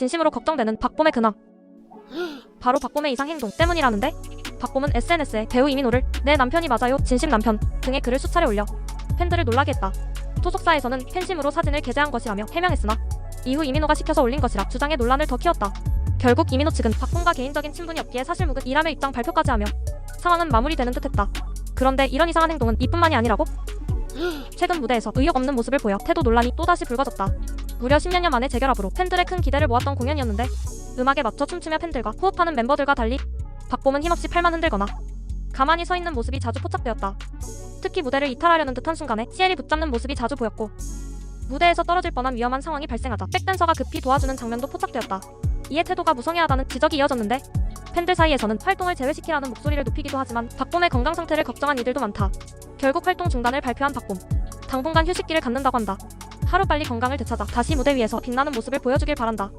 진심으로 걱정되는 박봄의 근황. 바로 박봄의 이상 행동 때문이라는데 박봄은 SNS에 배우 이민호를 내 남편이 맞아요 진심 남편 등의 글을 수차례 올려 팬들을 놀라게 했다. 소속사에서는 팬심으로 사진을 게재한 것이라며 해명했으나 이후 이민호가 시켜서 올린 것이라 주장의 논란을 더 키웠다. 결국 이민호 측은 박봄과 개인적인 친분이 없기에 사실 무근 이람의 입장 발표까지 하며 상황은 마무리되는 듯했다. 그런데 이런 이상한 행동은 이뿐만이 아니라고? 최근 무대에서 의욕 없는 모습을 보여 태도 논란이 또다시 불거졌다. 무려 10년여 만에 재결합으로 팬들의 큰 기대를 모았던 공연이었는데 음악에 맞춰 춤추며 팬들과 호흡하는 멤버들과 달리 박봄은 힘없이 팔만 흔들거나 가만히 서 있는 모습이 자주 포착되었다. 특히 무대를 이탈하려는 듯한 순간에 시엘이 붙잡는 모습이 자주 보였고 무대에서 떨어질 뻔한 위험한 상황이 발생하자 백댄서가 급히 도와주는 장면도 포착되었다. 이에 태도가 무성의하다는 지적이 이어졌는데 팬들 사이에서는 활동을 제외시키라는 목소리를 높이기도 하지만 박봄의 건강 상태를 걱정한 이들도 많다. 결국 활동 중단을 발표한 박봄. 당분간 휴식기를 갖는다고 한다. 하루빨리 건강을 되찾아 다시 무대 위에서 빛나는 모습을 보여주길 바란다.